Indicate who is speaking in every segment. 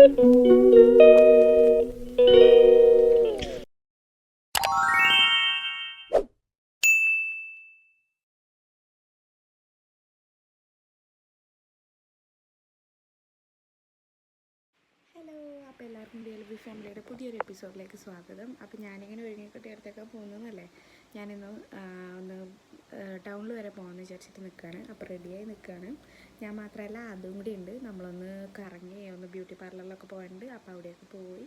Speaker 1: അപ്പോൾ എല്ലാവർക്കും D L B ഫാമിലിയുടെ പുതിയൊരു എപ്പിസോഡിലേക്ക് സ്വാഗതം. അപ്പോൾ ഞാനിങ്ങനെ ഒഴുകിക്കൊട്ടി അടുത്തൊക്കെ പോകുന്നതല്ലേ? ഞാനിന്ന് ഒന്ന് ടൗണിൽ വരെ പോകാമെന്ന് വിചാരിച്ചിട്ട് നിൽക്കുകയാണ് അപ്പോൾ റെഡിയായി നിൽക്കുകയാണ് ഞാൻ മാത്രമല്ല അതും കൂടി ഉണ്ട്. നമ്മളൊന്ന് കറങ്ങി ഒന്ന് ബ്യൂട്ടി പാർലറിലൊക്കെ പോകാനുണ്ട് അപ്പോൾ അവിടെയൊക്കെ പോയി.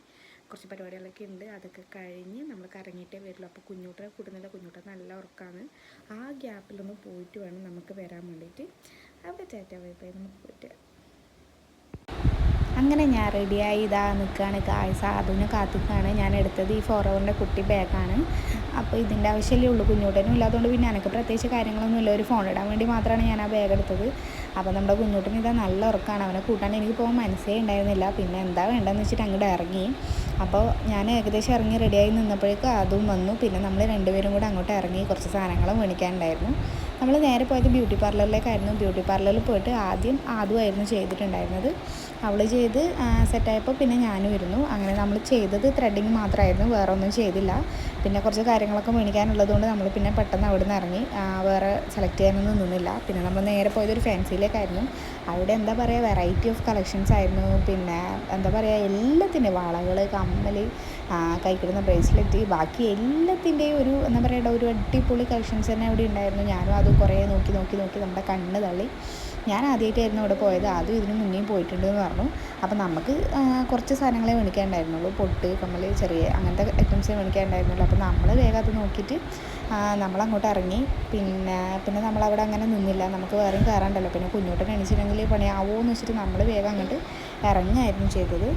Speaker 1: കുറച്ച് പരിപാടികളൊക്കെ ഉണ്ട്. അതൊക്കെ കഴിഞ്ഞ് നമ്മൾ കറങ്ങിയിട്ടേ വരുള്ളൂ. അപ്പോൾ കുഞ്ഞൂട്ടനെ കൂട്ടുന്നില്ല കുഞ്ഞൂട്ട നല്ല ഉറക്കമാണ് ആ ഗ്യാപ്പിലൊന്ന് പോയിട്ട് വേണം നമുക്ക് വരാൻ വേണ്ടിയിട്ട് അവിടെ ചേട്ടാ പോയി നമുക്ക് പോയിട്ട്. അങ്ങനെ ഞാൻ റെഡിയായി ഇതാ നിൽക്കുകയാണ് കായ് സാധുവിനെ കാത്തിക്കാണ്. ഞാൻ എടുത്തത് ഈ ഫോർ അവറിന്റെ കുട്ടി ബാഗാണ് അപ്പോൾ ഇതിന്റെ ആവശ്യമല്ലേ ഉള്ളൂ. കുഞ്ഞൂട്ടനും ഇല്ലാത്തതുകൊണ്ട് പിന്നെ എനിക്ക് പ്രത്യേകിച്ച് കാര്യങ്ങളൊന്നുമില്ല ഒരു ഫോൺ ഇടാൻ വേണ്ടി മാത്രമാണ് ഞാൻ ആ ബാഗ് എടുത്തത്. അപ്പോൾ നമ്മുടെ കുഞ്ഞൂട്ടൻ ഇതാ നല്ല ഉറക്കമാണ് അവനെ കൂട്ടാൻ എനിക്ക് പോകാൻ മനസ്സേ ഉണ്ടായിരുന്നില്ല. പിന്നെ എന്താ വേണ്ടതെന്ന് വെച്ചിട്ട് അങ്ങോട്ട് ഇറങ്ങി. അപ്പോൾ ഞാൻ ഏകദേശം ഇറങ്ങി റെഡിയായി നിന്നപ്പോഴേക്കും അതും വന്നു. പിന്നെ നമ്മൾ രണ്ടുപേരും കൂടെ അങ്ങോട്ട് ഇറങ്ങി. കുറച്ച് സാധനങ്ങളും മേടിക്കാനുണ്ടായിരുന്നു. നമ്മൾ നേരെ പോയത് ബ്യൂട്ടി പാർലറിലേക്കായിരുന്നു. ബ്യൂട്ടി പാർലറിൽ പോയിട്ട് ആദ്യം ആദ്യമായിരുന്നു ചെയ്തിട്ടുണ്ടായിരുന്നത്. അവൾ ചെയ്ത് സെറ്റായപ്പോൾ പിന്നെ ഞാനും ഇരുന്നു. അങ്ങനെ നമ്മൾ ചെയ്തത് ത്രെഡിങ് മാത്രമായിരുന്നു. വേറെ ഒന്നും ചെയ്തില്ല. പിന്നെ കുറച്ച് കാര്യങ്ങളൊക്കെ മേടിക്കാനുള്ളത് കൊണ്ട് നമ്മൾ പിന്നെ പെട്ടെന്ന് അവിടെ നിന്ന് ഇറങ്ങി വേറെ സെലക്ട് ചെയ്യാനൊന്നും നിന്നില്ല. പിന്നെ നമ്മൾ നേരെ പോയത് ഒരു ഫാൻസിയിലേക്കായിരുന്നു അവിടെ എന്താ പറയുക വെറൈറ്റി ഓഫ് കളക്ഷൻസ് ആയിരുന്നു. പിന്നെ എന്താ പറയുക എല്ലാത്തിന്റെയും വളകൾ കമ്മൽ കൈക്കിടുന്ന ബ്രേസ്ലെറ്റ് ബാക്കി എല്ലാത്തിന്റെയും ഒരു എന്താ പറയുക ഒരു അടിപൊളി കളക്ഷൻസ് തന്നെ അവിടെ ഉണ്ടായിരുന്നു. ഞാനും അത് കുറേ നോക്കി നോക്കി നോക്കി നമ്മുടെ കണ്ണ് തള്ളി. ഞാൻ ആദ്യമായിട്ടായിരുന്നു അവിടെ പോയത്. ആദ്യം ഇതിന് മുന്നേ പോയിട്ടുണ്ട് എന്ന് പറഞ്ഞു. അപ്പോൾ നമുക്ക് കുറച്ച് സാധനങ്ങളെ മേടിക്കാനുണ്ടായിരുന്നുള്ളൂ. പൊട്ട് കമ്മൽ ചെറിയ അങ്ങനത്തെ ഐറ്റംസേ മേടിക്കാനുണ്ടായിരുന്നുള്ളൂ. അപ്പോൾ നമ്മൾ വേഗം അത് നോക്കിയിട്ട് നമ്മളങ്ങോട്ട് ഇറങ്ങി. പിന്നെ പിന്നെ നമ്മളവിടെ അങ്ങനെ നിന്നില്ല. നമുക്ക് വേറെയും കയറാണ്ടല്ലോ പിന്നെ കുഞ്ഞോട്ടൻ എണീച്ചിട്ടുണ്ടെങ്കിൽ പണിയാവോ എന്ന് വെച്ചിട്ട് നമ്മൾ വേഗം അങ്ങോട്ട് ഇറങ്ങുകയായിരുന്നു ചെയ്തത്.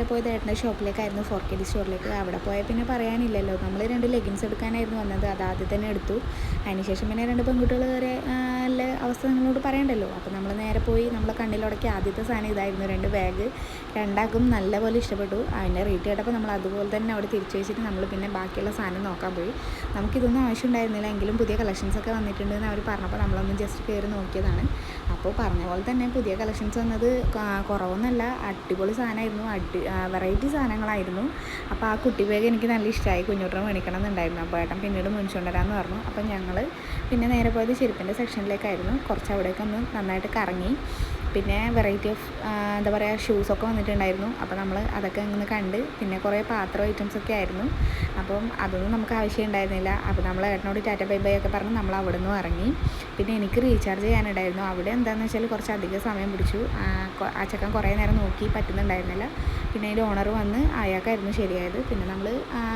Speaker 1: നേരെ പോയത് ഏട്ടന്റെ ഷോപ്പിലേക്കായിരുന്നു ഫോർ കെ ഡി സ്റ്റോറിലേക്ക്. അവിടെ പോയാൽ പിന്നെ പറയാനില്ലല്ലോ. നമ്മൾ രണ്ട് ലെഗിൻസ് എടുക്കാനായിരുന്നു വന്നത്. അത് ആദ്യം തന്നെ എടുത്തു. അതിനുശേഷം പിന്നെ രണ്ട് പെൺകുട്ടികൾ വരെ നല്ല അവസ്ഥ നിങ്ങളോട് പറയണ്ടല്ലോ. അപ്പോൾ നമ്മൾ നേരെ പോയി നമ്മളെ കണ്ണിലുടക്കി ആദ്യത്തെ സാധനം ഇതായിരുന്നു രണ്ട് ബാഗ് രണ്ടാൾക്കും നല്ലപോലെ ഇഷ്ടപ്പെട്ടു. അതിന്റെ റേറ്റ് കേട്ടപ്പോൾ നമ്മൾ അതുപോലെ തന്നെ അവിടെ തിരിച്ചു വെച്ചിട്ട് നമ്മൾ പിന്നെ ബാക്കിയുള്ള സാധനം നോക്കാൻ പോയി. നമുക്കിതൊന്നും ആവശ്യം ഉണ്ടായിരുന്നില്ല എങ്കിലും പുതിയ കളക്ഷൻസ് ഒക്കെ വന്നിട്ടുണ്ട് എന്ന് അവർ പറഞ്ഞപ്പോൾ നമ്മളൊന്നും ജസ്റ്റ് കയറി നോക്കിയതാണ്. അപ്പോൾ പറഞ്ഞ പോലെ തന്നെ പുതിയ കളക്ഷൻസ് വന്നത് കുറവൊന്നുമല്ല അടിപൊളി സാധനമായിരുന്നു. അടി വെറൈറ്റി സാധനങ്ങളായിരുന്നു. അപ്പോൾ ആ കുട്ടി ബാഗ് എനിക്ക് നല്ല ഇഷ്ടമായി. കുഞ്ഞുട്ടനെ മേടിക്കണം എന്നുണ്ടായിരുന്നു അപ്പോൾ ഏട്ടൻ പിന്നീട് മേടിച്ചുകൊണ്ടുവരാമെന്ന് പറഞ്ഞു. അപ്പോൾ ഞങ്ങൾ പിന്നെ നേരെ പോയത് ചെരുപ്പിന്റെ സെക്ഷനിലേക്കായിരുന്നു കുറച്ച് അവിടേക്ക് ഒന്ന് നന്നായിട്ട് കറങ്ങി. പിന്നെ വെറൈറ്റി ഓഫ് എന്താ പറയുക ഷൂസൊക്കെ വന്നിട്ടുണ്ടായിരുന്നു. അപ്പോൾ നമ്മൾ അതൊക്കെ ഇങ്ങനെ കണ്ട് പിന്നെ കുറേ പാത്രം ഐറ്റംസ് ഒക്കെ ആയിരുന്നു. അപ്പം അതൊന്നും നമുക്ക് ആവശ്യം ഉണ്ടായിരുന്നില്ല. അപ്പോൾ നമ്മൾ ഏട്ടനോട് ടാറ്റ ബൈ ബൈ ഒക്കെ പറഞ്ഞ് നമ്മൾ അവിടെ നിന്നും ഇറങ്ങി. പിന്നെ എനിക്ക് റീചാർജ് ചെയ്യാനുണ്ടായിരുന്നു. അവിടെ എന്താണെന്ന് വെച്ചാൽ കുറച്ച് അധികം സമയം പിടിച്ചു. ആ, ചക്കൻ കുറേ നേരം നോക്കി പറ്റുന്നുണ്ടായിരുന്നില്ല. പിന്നെ അതിന്റെ ഓണർ വന്ന് അയാൾക്കായിരുന്നു ശരിയായത്. പിന്നെ നമ്മൾ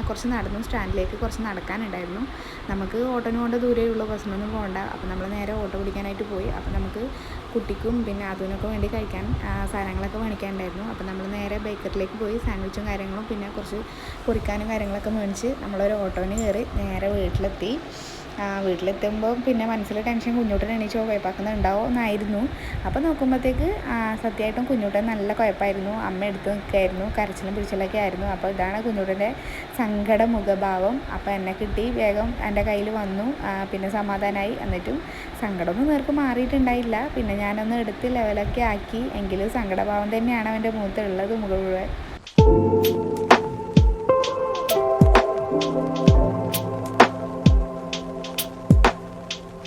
Speaker 1: കുറച്ച് നടന്നു സ്റ്റാൻഡിലേക്ക് കുറച്ച് നടക്കാനുണ്ടായിരുന്നു. നമുക്ക് ഓട്ടോന് പോകേണ്ട ദൂരെയുള്ള ബസ്സിനൊന്നും പോകണ്ട. അപ്പോൾ നമ്മൾ നേരെ ഓട്ടോ പിടിക്കാനായിട്ട് പോയി. അപ്പോൾ നമുക്ക് കുട്ടിക്കും പിന്നെ അതിനൊക്കെ വേണ്ടി കഴിക്കാൻ സാധനങ്ങളൊക്കെ മേടിക്കാനുണ്ടായിരുന്നു. അപ്പോൾ നമ്മൾ നേരെ ബേക്കറിലേക്ക് പോയി സാൻഡ്വിച്ചും കാര്യങ്ങളും പിന്നെ കുറച്ച് കുറിക്കാനും കാര്യങ്ങളൊക്കെ മേടിച്ച് നമ്മളൊരു ഓട്ടോന് കയറി നേരെ വീട്ടിലെത്തി. വീട്ടിലെത്തുമ്പോൾ പിന്നെ മനസ്സിൽ ടെൻഷൻ കുഞ്ഞൂട്ടൻ എണീച്ചോ കുഴപ്പാക്കുന്നുണ്ടാവോ എന്നായിരുന്നു. അപ്പോൾ നോക്കുമ്പോഴത്തേക്ക് ആ, സത്യമായിട്ടും കുഞ്ഞൂട്ടൻ നല്ല കുഴപ്പമായിരുന്നു അമ്മ എടുത്ത് നിൽക്കുകയായിരുന്നു. കരച്ചിലും പിടിച്ചിലൊക്കെ ആയിരുന്നു. അപ്പോൾ ഇതാണ് കുഞ്ഞൂട്ടന്റെ സങ്കട മുഖഭാവം അപ്പോൾ എന്നെ കിട്ടി. വേഗം എന്റെ കയ്യിൽ വന്നു. പിന്നെ സമാധാനമായി എന്നിട്ടും സങ്കടമൊന്നും നേർക്ക് മാറിയിട്ടുണ്ടായില്ല. പിന്നെ ഞാനൊന്ന് എടുത്ത് ലെവലൊക്കെ ആക്കി. എങ്കിലും സങ്കടഭാവം തന്നെയാണ് അവന്റെ മുഖത്തുള്ളത് മുഖം മുഴുവൻ.